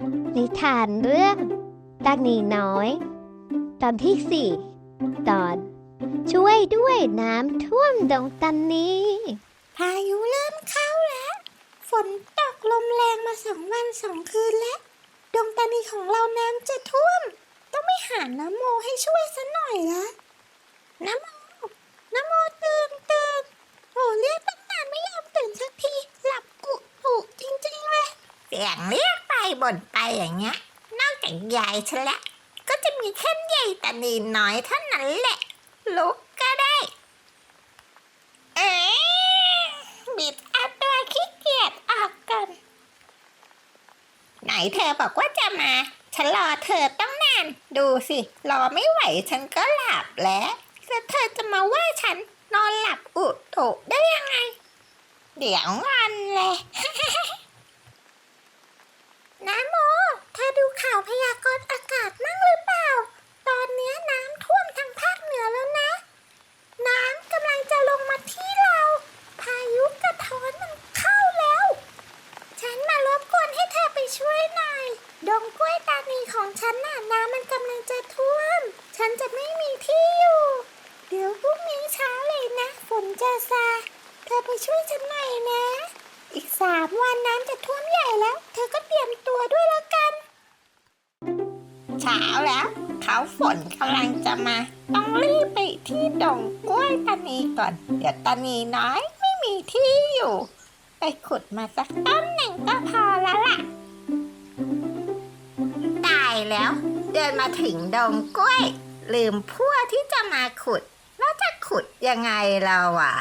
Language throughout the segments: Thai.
นิทานเรื่องตานีน้อย ตอนที่สี่ตอน ช่วยด้วยน้ำท่วมดงตันนี้ พายุเริ่มเข้าแล้ว ฝนตกลมแรงมาสองวันสองคืนแล้ว ดงตานีของเราน้ำจะท่วม ต้องไม่หาน้ำโมให้ช่วยซะหน่อยละน้ำโม น้ำโมตื่นตื่นโอ้เรียกตั้งนานไม่ยอมตื่นสักที หลับกุกุจริงๆเลย เสียงเรียกไป บ่นไปอย่างเงี้ย นอกจากยายฉันละ ก็จะมีแค่ยายตานีน้อยเท่านั้นแหละ ลุกก็ได้ เอ๊บิดเอาตัวขี้เกียจออกก่อนไหนเธอบอกว่าจะมา ฉันรอเธอต้องนาน ดูสิ รอไม่ไหวฉันก็หลับแล้วแล้วเธอจะมาว่าฉันนอนหลับอุตุได้ยังไง เดี๋ยวงอนเลย น้ำโมเธอดูข่าวพยากรณ์อากาศมั่งหรือเปล่า ตอนนี้น้ำท่วมทางภาคเหนือแล้วนะ น้ำกำลังจะลงมาที่เรา พายุกระท้อนมันเข้าแล้ว ฉันมารบกวนให้เธอไปช่วยหน่อย ดงกล้วยตานีของฉันน่ะน้ำมันกำลังจะท่วม ฉันจะไม่มีที่อยู่ เดี๋ยวพรุ่งนี้เช้าเลยนะฝนจะซา เธอไปช่วยฉันหน่อยนะ สามวันน้ำจะท่วมใหญ่แล้ว เธอก็เตรียมตัวด้วยแล้วกัน เช้าแล้ว เขาฝนกำลังจะมา ต้องรีบไปที่ดงกล้วยตานีก่อน เดี๋ยวตานีน้อยไม่มีที่อยู่ ไปขุดมาสักต้นหนึ่งก็พอแล้วล่ะตายแล้ว เดินมาถึงดงกล้วย ลืมพวที่จะมาขุด แล้วจะขุดยังไงเราอะ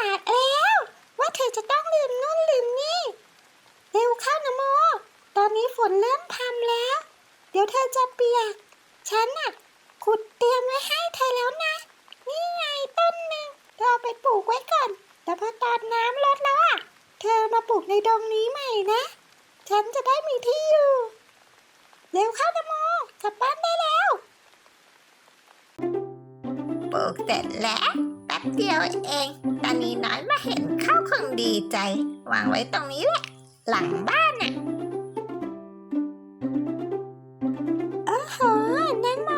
ฉันกาดแล้ว ว่าเธอจะต้องลืมนู่นลืมนี่เร็วเข้านะโม ตอนนี้ฝนเริ่มพรำแล้ว เดี๋ยวเธอจะเปียก ฉันน่ะ ขุดเตรียมไว้ให้เธอแล้วนะ นี่ไงต้นหนึ่งเธอเอาไปปลูกไว้ก่อน แต่พอตอนน้ำลดแล้วอะ เธอมาปลูกในดงนี้ใหม่นะ ฉันจะได้มีที่อยู่ เร็วเข้านะโมกลับบ้านได้แล้วปลูกเสร็จแล้ว บเดียวเองตอนนี้น้อยมาเห็นเข้าคงดีใจ วางไว้ตรงนี้แหละ หลังบ้านน่ะโอ้โหน้ำโม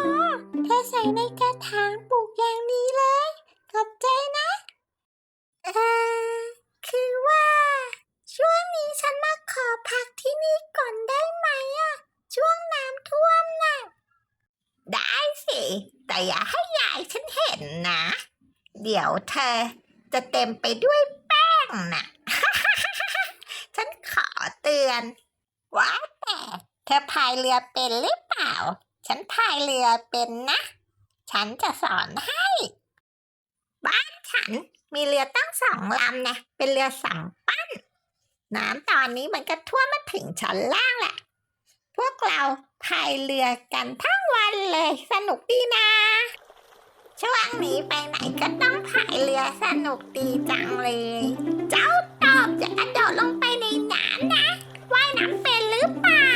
เธอใส่ในกระถางปลูกอย่างนี้เลย ขอบใจนะเอ่อคือว่า ช่วงนี้ฉันมาขอพักที่นี่ก่อนได้ไหมอะช่วงน้ำท่วมน่ะได้สิ แต่อย่าให้ยายฉันเห็นนะ เดี๋ยวเธอจะเต็มไปด้วยแป้งน่ะ ฉันขอเตือน ว่าแต่เธอพายเรือเป็นหรือเปล่า ฉันพายเรือเป็นนะ ฉันจะสอนให้ บ้านฉันมีเรือตั้งสองลำนะ เป็นเรือสองปั้น น้ำตอนนี้มันก็ท่วมมาถึงชั้นล่างแหละ พวกเราพายเรือกันทั้งวันเลย สนุกดีนะ ช่วงนี้ไปไหนก็ต้อง พายเรือสนุกดีจังเลย เจ้าตอบจะกระโดดลงไปในน้ำนะว่ายน้ำเป็นหรือเปล่า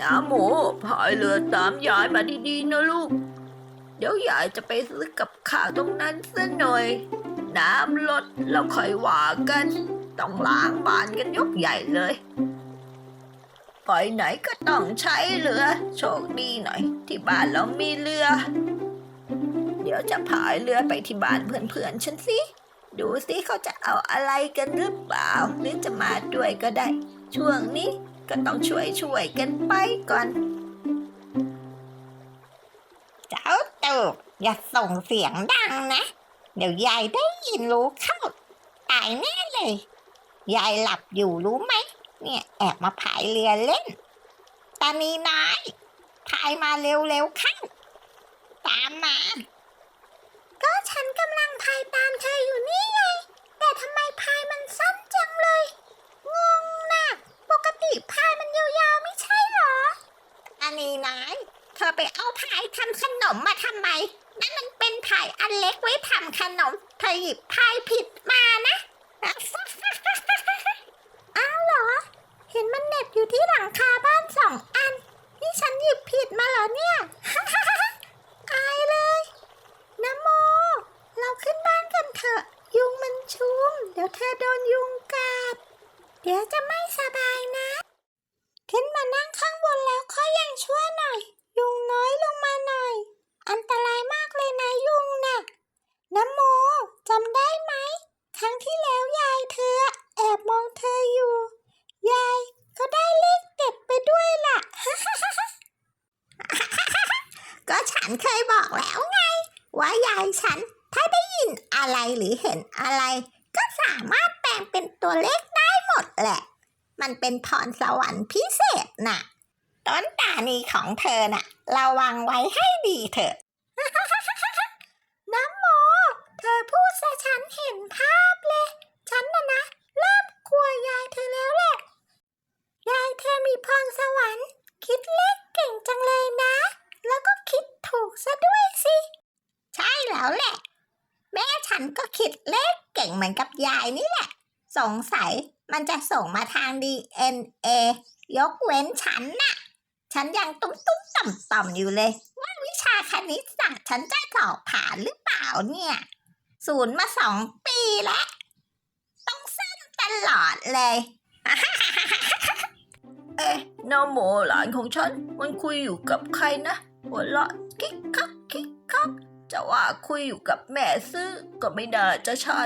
น้าหมูพายเรือตามยายมาดีๆนะลูก เดี๋ยวยายจะไปซื้อกับข้าวตรงนั้นซะหน่อย น้ำลดแล้วค่อยว่ากัน ต้องล้างบ้านกันยกใหญ่เลยไปไหนก็ต้องใช้เรือ โชคดีหน่อย ที่บ้านเรามีเรือ ดี๋ยวจะพายเรือไปที่บ้านเพื่อนๆฉันสิดูสิเขาจะเอาอะไรกันหรือเปล่า หรือจะมาด้วยก็ได้ ช่วงนี้ก็ต้องช่วยช่วยๆกันไปก่อน เจ้าตูบอย่าส่งเสียงดังนะ เดี๋ยวยายได้ยินรู้เข้า ตายแน่เลย ยายหลับอยู่รู้ไหม เนี่ยแอบมาพายเรือเล่น ตานีน้อยพายมาเร็วๆเข้า ตามมา ฉันกำลังพายตามเธออยู่นี่ไง แต่ทำไมพายมันสั้นจังเลย งงนะปกติพายมันยาวๆไม่ใช่เหรอตานีน้อยเธอไปเอาพายทำขนมมาทำไม นั่นมันเป็นพายอันเล็กไว้ทำขนม เธอหยิบพายผิดมานะ อ้าวเหรอ เห็นมันเหน็บอยู่ที่หลังคาบ้านสองอัน นี่ฉันหยิบผิดมาเหรอเนี่ย อายเลยน้ำโม เราขึ้นบ้านกันเถอะ ยุงมันชุม เดี๋ยวเธอโดนยุง ยุงกัด เดี๋ยวจะไม่สบายนะ ขึ้นมานั่งข้างบนแล้วค่อยยังชั่วหน่อย ยุงน้อยลงมาหน่อย อันตรายมากเลยนะยุงน่ะน้ำโมจำได้ไหม ครั้งที่แล้วยายเธอ แอบมองเธออยู่ ยายก็ได้เลขเด็ดไปด้วยล่ะ ก็ฉันเคยบอกแล้วไง ว่ายายฉันถ้าได้ยินอะไรหรือเห็นอะไร ก็สามารถแปลงเป็นตัวเลข แหละ มันเป็นพรสวรรค์พิเศษน่ะ ต้นตานีของเธอน่ะ ระวังไว้ให้ดีเถอะ น้ำโม เธอพูดซะฉันเห็นภาพเลย ฉันน่ะนะเริ่มกลัวยายเธอแล้วแหละ ยายเธอมีพรสวรรค์ คิดเลขเก่งจังเลยนะ แล้วก็คิดถูกซะด้วยสิ ใช่แล้วแหละ แม่ฉันก็คิดเลขเก่งเหมือนกับยายนี่แหละ สงสัยมันจะส่งมาทาง DNA ยกเว้นฉันน่ะ ฉันยังตุ้มตุ้มต่ำต่ำอยู่เลย ว่าวิชาคณิตศาสตร์ฉันจะสอบผ่านหรือเปล่าเนี่ยศูนย์มาสองปีแล้ว ต้องเส้นตลอดเลย เอ๊ะน้าโมหลานของฉัน มันคุยอยู่กับใครนะ หัวเราะคิกคักคิกคักจะว่าคุยอยู่กับแม่ซื้อก็ไม่น่าจะใช่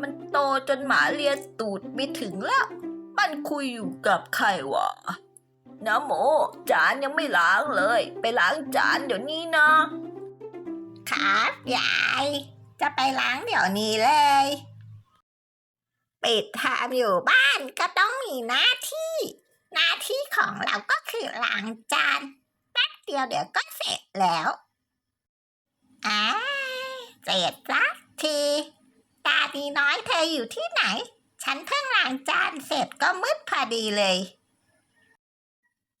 มัน โตจนหมาเลียตูดไม่ถึงแล้ว มันคุยอยู่กับใครวะน้าโมจานยังไม่ล้างเลย ไปล้างจานเดี๋ยวนี้นะ ครับยาย จะไปล้างเดี๋ยวนี้เลย ปิดทอมอยู่บ้านก็ต้องมีหน้าที่ หน้าที่ของเราก็คือล้างจานแป๊บเดียวเดี๋ยวก็เสร็จแล้วอ่าเสร็จสักที ดีน้อยเธออยู่ที่ไหน ฉันเพิ่งล้างจานเสร็จก็มืดพอดีเลย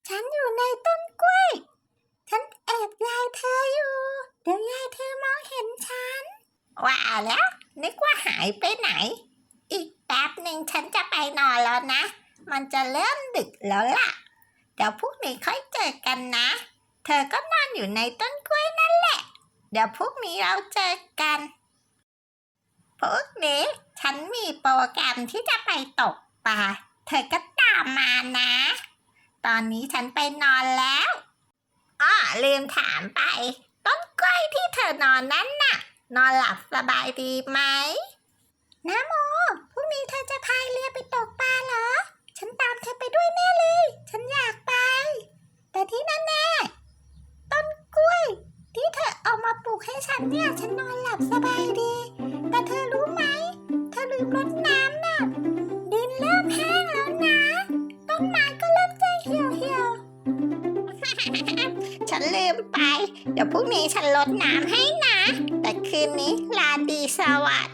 ฉันอยู่ในต้นกล้วย ฉันแอบยายเธออยู่ เดี๋ยวยายเธอมองเห็นฉัน ว่าแล้ว นึกว่าหายไปไหน อีกแป๊บหนึ่งฉันจะไปนอนแล้วนะ มันจะเริ่มดึกแล้วล่ะ เดี๋ยวพรุ่งนี้ค่อยเจอกันนะ เธอก็นอนอยู่ในต้นกล้วยนั่นแหละ เดี๋ยวพรุ่งนี้เราเจอกัน พรุ่งนี้ ฉันมีโปรแกรมที่จะไปตกปลา เธอก็ตามมานะ ตอนนี้ฉันไปนอนแล้วอ้อลืมถามไป ต้นกล้วยที่เธอนอนนั้นน่ะ นอนหลับสบายดีไหมน้าโมพรุ่งนี้เธอจะพายเรือไปตกปลาเหรอ ฉันตามเธอไปด้วยแน่เลย ฉันอยากไป แต่ที่นั่นแน่ต้นกล้วย ที่เธอเอามาปลูกให้ฉันเนี่ย ฉันนอนหลับสบายดี รดน้ำน่ะดินเริ่มแห้งแล้วนะ ต้นไม้ก็เริ่มจะเหี่ยวเหี่ยวๆฉันลืมไป เดี๋ยวพรุ่งนี้ฉันรดน้ำให้นะ แต่คืนนี้ลาดีสวัสด